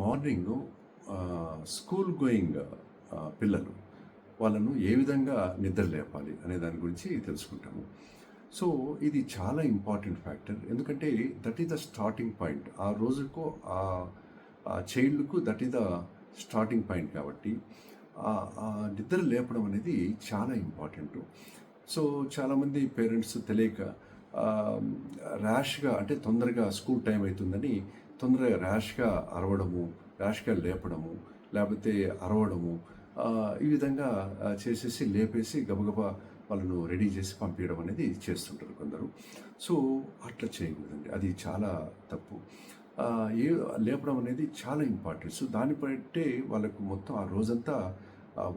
Morning school going పిల్లలు వాళ్ళను ఏ విధంగా నిద్ర లేపాలి అనే దాని గురించి తెలుసుకుంటాము. సో ఇది చాలా ఇంపార్టెంట్ ఫ్యాక్టర్. ఎందుకంటే that is the starting point. ఆ రోజుకు ఆ చైల్డ్కు that is the starting point కాబట్టి ఆ నిద్ర లేపడం అనేది చాలా ఇంపార్టెంట్. సో చాలామంది పేరెంట్స్ తెలియక ర్యాష్గా అంటే తొందరగా స్కూల్ టైం అవుతుందని తొందరగా ర్యాష్గా అరవడము ర్యాష్గా లేపడము లేకపోతే అరవడము ఈ విధంగా చేసేసి లేపేసి గబగబా వాళ్ళను రెడీ చేసి పంపించడం అనేది చేస్తుంటారు కొందరు. సో అట్లా చేయకూడదండి. అది చాలా తప్పు. ఏ లేపడం అనేది చాలా ఇంపార్టెంట్. సో దాన్ని బట్టే వాళ్ళకు మొత్తం ఆ రోజంతా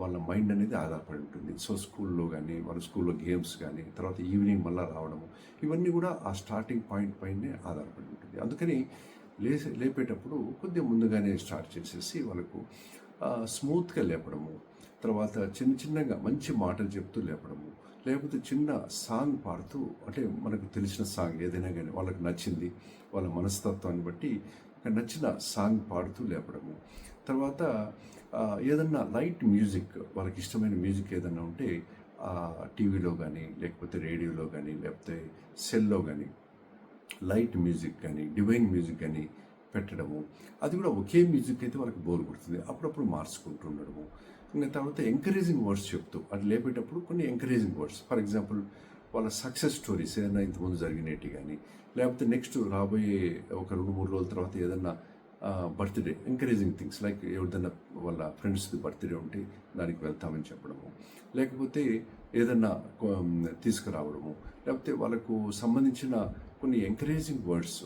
వాళ్ళ మైండ్ అనేది ఆధారపడి ఉంటుంది. సో స్కూల్లో కానీ వాళ్ళ స్కూల్లో గేమ్స్ కానీ తర్వాత ఈవినింగ్ మళ్ళీ రావడము ఇవన్నీ కూడా ఆ స్టార్టింగ్ పాయింట్ పైనే ఆధారపడి ఉంటుంది. అందుకని లేసే లేపేటప్పుడు కొద్దిగా ముందుగానే స్టార్ట్ చేసేసి వాళ్ళకు స్మూత్గా లేపడము తర్వాత చిన్న చిన్నగా మంచి మాటలు చెప్తూ లేపడము లేకపోతే చిన్న సాంగ్ పాడుతూ అంటే మనకు తెలిసిన సాంగ్ ఏదైనా కానీ వాళ్ళకి నచ్చింది వాళ్ళ మనస్తత్వాన్ని బట్టి నచ్చిన సాంగ్ పాడుతూ లేపడము. తర్వాత ఏదన్నా లైట్ మ్యూజిక్ వాళ్ళకి ఇష్టమైన మ్యూజిక్ ఏదన్నా ఉంటే టీవీలో కానీ లేకపోతే రేడియోలో కానీ లేకపోతే సెల్లో కానీ లైట్ మ్యూజిక్ కానీ డివైన్ మ్యూజిక్ కానీ పెట్టడము. అది కూడా ఒకే మ్యూజిక్ అయితే వాళ్ళకి బోర్ కొడుతుంది. అప్పుడప్పుడు మార్చుకుంటూ ఉండడము. ఇంకా తర్వాత ఎంకరేజింగ్ వర్డ్స్ చెప్తూ అది లేపేటప్పుడు కొన్ని ఎంకరేజింగ్ వర్డ్స్. ఫర్ ఎగ్జాంపుల్ వాళ్ళ సక్సెస్ స్టోరీస్ ఏదైనా ఇంతకుముందు జరిగినట్టు కానీ లేకపోతే నెక్స్ట్ రాబోయే ఒక రెండు మూడు రోజుల తర్వాత ఏదన్నా బర్త్డే ఎంకరేజింగ్ థింగ్స్ లైక్ ఎవరిదన్నా వాళ్ళ ఫ్రెండ్స్ది బర్త్డే ఉంటే దానికి వెళ్తామని చెప్పడము. లేకపోతే ఏదన్నా తీసుకురావడము. లేకపోతే వాళ్ళకు సంబంధించిన కొన్ని ఎంకరేజింగ్ వర్డ్స్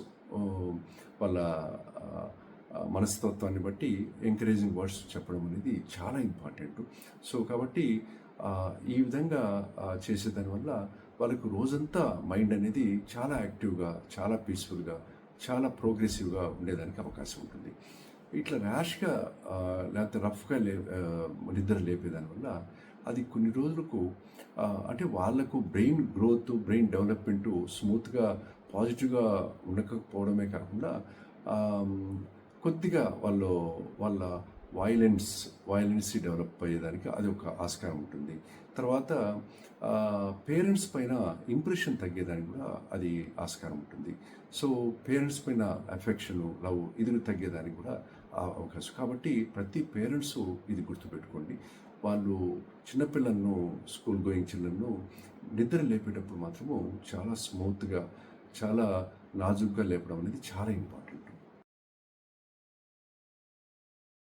వాళ్ళ మనస్తత్వాన్ని బట్టి ఎంకరేజింగ్ వర్డ్స్ చెప్పడం అనేది చాలా ఇంపార్టెంట్ సో కాబట్టి ఈ విధంగా చేసేదానివల్ల వాళ్ళకు రోజంతా మైండ్ అనేది చాలా యాక్టివ్గా చాలా పీస్ఫుల్గా చాలా ప్రోగ్రెసివ్గా ఉండేదానికి అవకాశం ఉంటుంది. ఇట్లా ర్యాష్గా లేకపోతే రఫ్గా లే నిద్ర లేపేదానివల్ల అది కొన్ని రోజులకు అంటే వాళ్ళకు బ్రెయిన్ గ్రోత్ బ్రెయిన్ డెవలప్మెంట్ స్మూత్గా పాజిటివ్గా ఉండకపోవడమే కాకుండా కొద్దిగా వాళ్ళు వాళ్ళ వైలెన్స్ వైలెన్సీ డెవలప్ అయ్యేదానికి అది ఒక ఆస్కారం ఉంటుంది. తర్వాత పేరెంట్స్ పైన ఇంప్రెషన్ తగ్గేదానికి కూడా అది ఆస్కారం ఉంటుంది. సో పేరెంట్స్ పైన అఫెక్షన్ లవ్ ఇది తగ్గేదానికి కూడా అవకాశం. కాబట్టి ప్రతి పేరెంట్స్ ఇది గుర్తుపెట్టుకోండి. వాళ్ళు చిన్నపిల్లలను స్కూల్ గోయింగ్ చిల్డ్రన్ను నిద్ర లేపేటప్పుడు మాత్రము చాలా స్మూత్గా చాలా నాజుగ్గా లేపడం అనేది చాలా ఇంపార్టెంట్